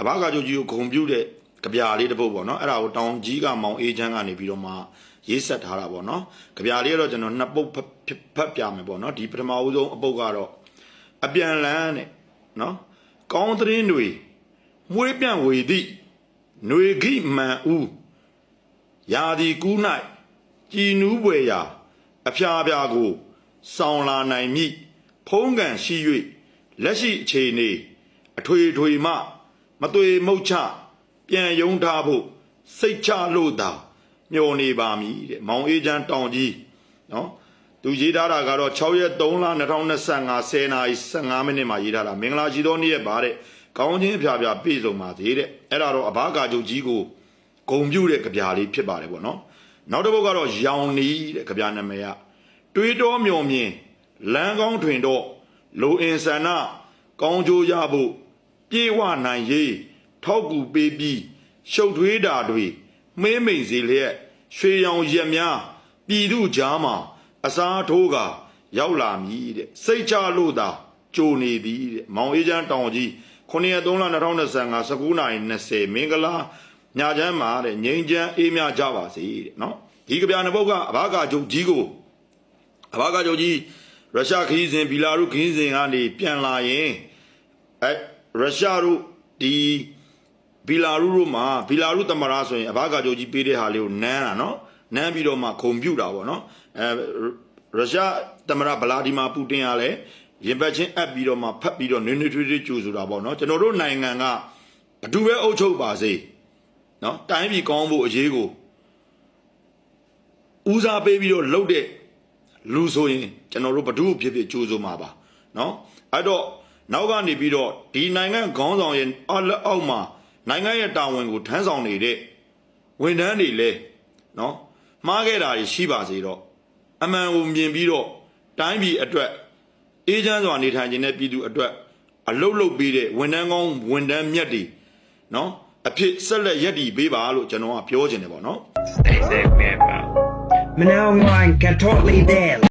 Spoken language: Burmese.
အဘကကြိုကြီးကိုဂုံပြုတ်တဲ့ကြပြာလေးတစ်ပုတ်ပေါ့နော်အဲ့ဒါကိုတောင်ကြီးကမောင်အေးချမ်းကနေပြီးတော့မှရေးဆက်ထားတာပေါ့နော်ကြပြာလေးကတော့ကျွန်တော်နှစ်ပုတ်ဖတ်ဖတ်ပြမယ်ပေါ့နော်ဒီပထမဦးဆုံးအပုတ်ကတော့အပြန်လန်းတဲ့နော်ကောင်းသတင်းတွေမွေးပြန့်ဝေသည့်ຫນွေခိမှန်ဦးရာဒီကူး၌ကြည်နူးပွေရာအဖျားဖျားကိုစောင်းလာနိုင်မည်ဖုံးကန်ရှိ၍လက်ရှိအခြေအနေအထွေထွေမှ မသွေမုတ်ချပြန်ယုံထားဖို့စိတ်ချလို့သာမျောနေပါမည်တဲ့မောင်အေးချမ်းတောင်ကြီးနော်သူရေးထားတာကတော့6ရက်3လ2025 10နာရီ15မိနစ်မှာရေးထားတာမင်္ဂလာရှိသောနေ့ရက်ပါတဲ့ကောင်းချင်းအဖျားဖျားပြည့်စုံပါသေးတဲ့အဲ့ဒါတော့အဘကာချုပ်ကြီးကိုဂုံပြုတဲ့ကြပြာလေးဖြစ်ပါတယ်ပေါ့နော်နောက်တစ်ပုဒ်ကတော့ရောင်နီးတဲ့ကြပြာနာမည်ကတွေးတော်မျောမြင်လမ်းကောင်းထွင်တော့လိုအင်ဆန္ဒကောင်းကျိုးရဖို့ ပြေဝနိုင်ရေးထောက်ကူပေးပြီးရှုပ်ထွေးတာတွေမင်းမိန်စီလျက်ရွှေရောင်ရက်များပြည်သူကြားမှာအစားထိုးကရောက်လာမည်တဲ့စိတ်ချလို့သာကြိုနေသည်တဲ့မောင်အေးချမ်းတောင်ကြီး9ရက်3လ2025 19နာရီ20မင်္ဂလာညာချမ်းမှာတဲ့ငိမ့်ချမ်းအေးမြကြပါစေတဲ့နော်ဒီကဗျာနှစ်ပုဒ်ကအဘာကာချုပ်ကြီးကိုအဘာကကြောင့်ကြီးရုရှားခရီးစဉ်ဘီလာရုခရီးစဉ်ကနေပြန်လာရင်အဲ ရုရှားတို့ဒီဘီလာရုတို့မှာဘီလာရုသမ္မတဆိုရင်အဘကာဂျိုကြီးပေးတဲ့ဟာလေးကိုနမ်းတာနော်နမ်းပြီးတော့မှခုံပြူတာပေါ့နော်အဲရုရှားသမ္မတဗလာဒီမာပူတင်ကလည်းရင်ပတ်ချင်းအပ်ပြီးတော့မှဖတ်ပြီးတော့နွေးနွေးထွေးထွေးကြိုဆိုတာပေါ့နော်ကျွန်တော်တို့နိုင်ငံကဘသူပဲအုပ်ချုပ်ပါစေနော်တိုင်းပြည်ကောင်းဖို့အရေးကိုဦးစားပေးပြီးတော့လှုပ်တဲ့လူဆိုရင်ကျွန်တော်တို့ဘသူ့ဖြစ်ဖြစ်ကြိုဆိုမှာပါနော်အဲ့တော့ နောက်ကနေပြီးတော့ဒီနိုင်ငံခေါင်းဆောင်ရဲ့အလက်အောက်မှာနိုင်ငံရဲ့တာဝန်ကိုထမ်းဆောင်နေတဲ့ဝန်ထမ်းတွေလည်းနော်မှားခဲ့တာတွေရှိပါစေတော့အမှန်ကိုမြင်ပြီးတော့တိုင်းပြည်အတွက်အေးချမ်းစွာနေထိုင်ခြင်းနဲ့ပြည်သူအတွက်အလုတ်လုတ်ပေးတဲ့ဝန်ထမ်းကောင်းဝန်ထမ်းမြတ်တွေနော်အဖြစ်ဆက်လက်ရည်တည်ပေးပါလို့ကျွန်တော်ကပြောချင်တယ်ပေါ့နော် Stay safe man. Now I'm Catholic there.